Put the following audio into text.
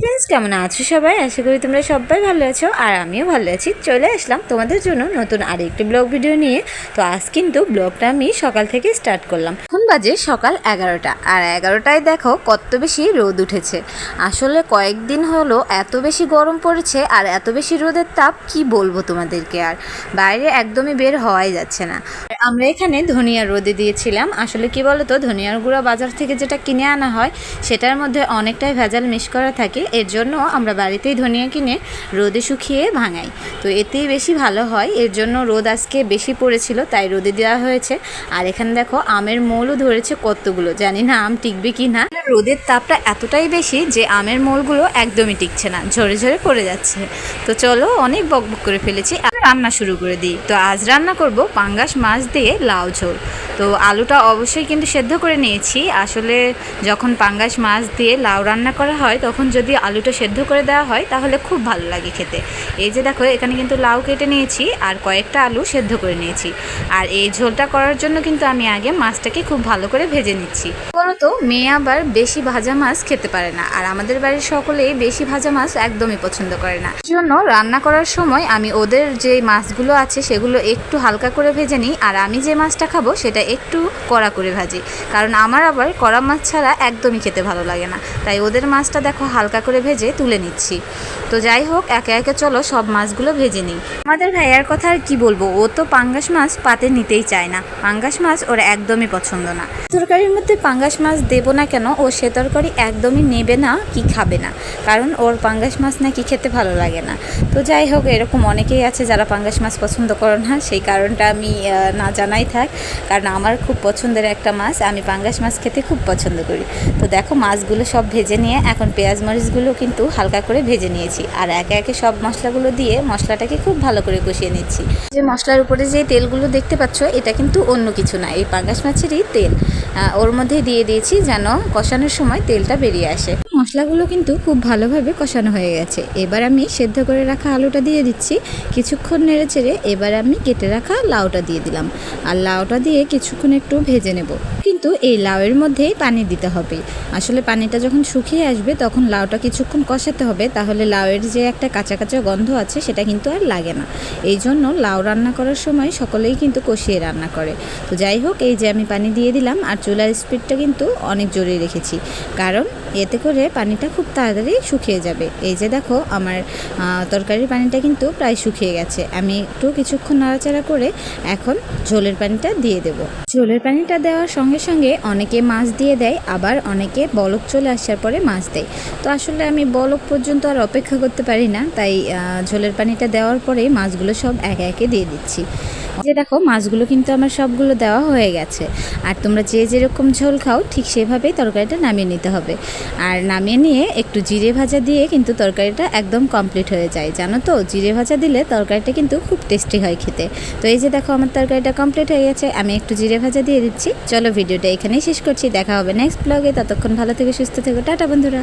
Friends কেমন আছো সবাই? আশা করি তোমরা সবাই ভালো আছো আর আমিও ভালো আছি। চলে আসলাম তোমাদের জন্য নতুন আরেকটি ব্লগ ভিডিও নিয়ে। তো আজ কিন্তু ব্লগটা আমি সকাল থেকে স্টার্ট করলাম। এখন বাজে সকাল এগারোটা আর এগারোটায় দেখো কত বেশি রোদ উঠেছে। আসলে কয়েকদিন হলো এত বেশি গরম পড়েছে আর এত বেশি রোদের তাপ কি বলব তোমাদেরকে আর? বাইরে একদমই বের হওয়াই যাচ্ছে না। আমরা এখানে ধনিয়া রোদে দিয়েছিলাম। আসলে কি বলতো, ধনিয়ার গুঁড়া বাজার থেকে যেটা কিনে আনা হয়, সেটার মধ্যে অনেকটাই ভেজাল মিশ করা থাকে। এর জন্য আমরা বাড়িতেই ধনিয়া কিনে রোদে শুকিয়ে ভাঙাই। তো এতেই বেশি ভালো হয়। এর জন্য রোদ আজকে বেশি পড়েছিল, তাই রোদে দেওয়া হয়েছে। আর এখানে দেখো, আমের মোলও ধরেছে কতগুলো। জানি না আম টিকবে কি না। রোদের তাপটা এতটাই বেশি যে আমের মোলগুলো একদমই টিকছে না, ঝরে ঝরে পড়ে যাচ্ছে। তো চলো, অনেক বকবক করে ফেলেছি। রান্না শুরু করে দিই। তো আজ রান্না করব পাঙ্গাস মাছ দিয়ে লাউ ঝোল। তো আলুটা অবশ্যই কিন্তু সেদ্ধ করে নিয়েছি। আসলে যখন পাঙ্গাস মাছ দিয়ে লাউ রান্না করা হয়, তখন যদি আলুটা সেদ্ধ করে দেওয়া হয়, তাহলে খুব ভালো লাগে খেতে। এই যে দেখো, এখানে কিন্তু লাউ কেটে নিয়েছি আর কয়েকটা আলু সেদ্ধ করে নিয়েছি। আর এই ঝোলটা করার জন্য কিন্তু আমি আগে মাছটাকে খুব ভালো করে ভেজে নিচ্ছি। বলতো, মেয়ে আবার বেশি ভাজা মাছ খেতে পারে না। আর আমাদের বাড়ির সকলেই বেশি ভাজা মাছ একদমই পছন্দ করে না। জন্য রান্না করার সময় আমি ওদের যে মাছগুলো আছে, সেগুলো একটু হালকা করে ভেজে নিই আর আমি যে মাছটা খাব সেটা একটু কড়া করে ভাজি। কারণ আমার আবার কড়া মাছ ছাড়া একদমই খেতে ভালো লাগে না। তাই ওদের মাছটা দেখো হালকা করে ভেজে তুলে নিচ্ছি। তো যাই হোক একে একে চলো সব মাছগুলো ভেজে নিই। আমাদের ভাইয়ার কথা আর কি বলব ও তো পাঙ্গাস মাছ পাতে নিতেই চায় না। পাঙ্গাস মাছ ওর একদমই পছন্দ না। তরকারির মধ্যে পাঙ্গাস মাছ দেবো না কেন ও সে তরকারি একদমই নেবে না কি খাবে না। কারণ ওর পাঙ্গাস মাছ নাকি খেতে ভালো লাগে না। তো যাই হোক এরকম অনেকেই আছে যারা পাঙ্গাস মাছ পছন্দ করে না। সেই কারণটা আমি আহ, না জানাই থাক, কারণ আমার খুব পছন্দের একটা মাছ, আমি পাঙ্গাস মাছ খেতে খুব পছন্দ করি। তো দেখো, মাছগুলো সব ভেজে নিয়ে এখন পেঁয়াজ মরিচগুলো কিন্তু হালকা করে ভেজে নিয়েছি। আর একে একে সব মশলাগুলো দিয়ে মশলাটাকে খুব ভালো করে কষিয়ে নিচ্ছি। যে মশলার উপরে যে তেলগুলো দেখতে পাচ্ছ, এটা কিন্তু অন্য কিছু না, এই পাঙ্গাস মাছেরই তেল। ওর মধ্যে দিয়ে দিয়েছি যেন কষানোর সময় তেলটা বেরিয়ে আসে। মশলাগুলো কিন্তু খুব ভালোভাবে কষানো হয়ে গেছে। এবার আমি সেদ্ধ করে রাখা আলুটা দিয়ে দিচ্ছি। কিছুক্ষণ নেড়ে চেড়ে এবার আমি কেটে রাখা লাউটা দিয়ে দিলাম। আর লাউটা দিয়ে কিছুক্ষণ একটু ভেজে নেব। কিন্তু এই লাউয়ের মধ্যেই পানি দিতে হবে। আসলে পানিটা যখন শুকিয়ে আসবে, তখন লাউটা কিছুক্ষণ কষাতে হবে। তাহলে লাউয়ের যে একটা কাঁচা কাঁচা গন্ধ আছে, সেটা কিন্তু আর লাগে না। এই জন্য লাউ রান্না করার সময় সকলেই কিন্তু কষিয়ে রান্না করে। তো যাই হোক, এই যে আমি পানি দিয়ে দিলাম, আর চুলার স্পিডটা কিন্তু অনেক জোরে রেখেছি। কারণ এতে করে পানিটা খুব তাড়াতাড়ি শুকিয়ে যাবে। এই যে দেখো, আমার তরকারির পানিটা কিন্তু প্রায় শুকিয়ে গেছে। আমি একটু কিছুক্ষণ নাড়াচাড়া করে এখন ঝোলের পানিটা দিয়ে দেব। ঝোলের পানিটা দেওয়ার সঙ্গে সঙ্গে অনেকে মাছ দিয়ে দেয়, আবার অনেকে বলক চলে আসার পরে মাছ দেয়। তো আসলে আমি বলক পর্যন্ত আর অপেক্ষা করতে পারি না, তাই ঝোলের পানিটা দেওয়ার পরে মাছগুলো সব একে একে দিয়ে দিচ্ছি। যে দেখো, মাছগুলো কিন্তু আমার সবগুলো দেওয়া হয়ে গেছে। আর তোমরা যে যেরকম ঝোল খাও, ঠিক সেভাবেই তরকারিটা নামিয়ে নিতে হবে। আর নামিয়ে নিয়ে একটু জিরে ভাজা দিয়ে কিন্তু তরকারিটা একদম কমপ্লিট হয়ে যায়। জানো তো? জিরে ভাজা দিলে তরকারিটা কিন্তু খুব টেস্টি হয় খেতে। তো এই যে দেখো, আমার তরকারিটা কমপ্লিট হয়ে গেছে। আমি একটু জিরে ভাজা দিয়ে দিচ্ছি। চলো ভিডিওটা এখানেই শেষ করছি। দেখা হবে নেক্সট ব্লগে ততক্ষণ ভালো থেকে সুস্থ থেকো। টাটা বন্ধুরা!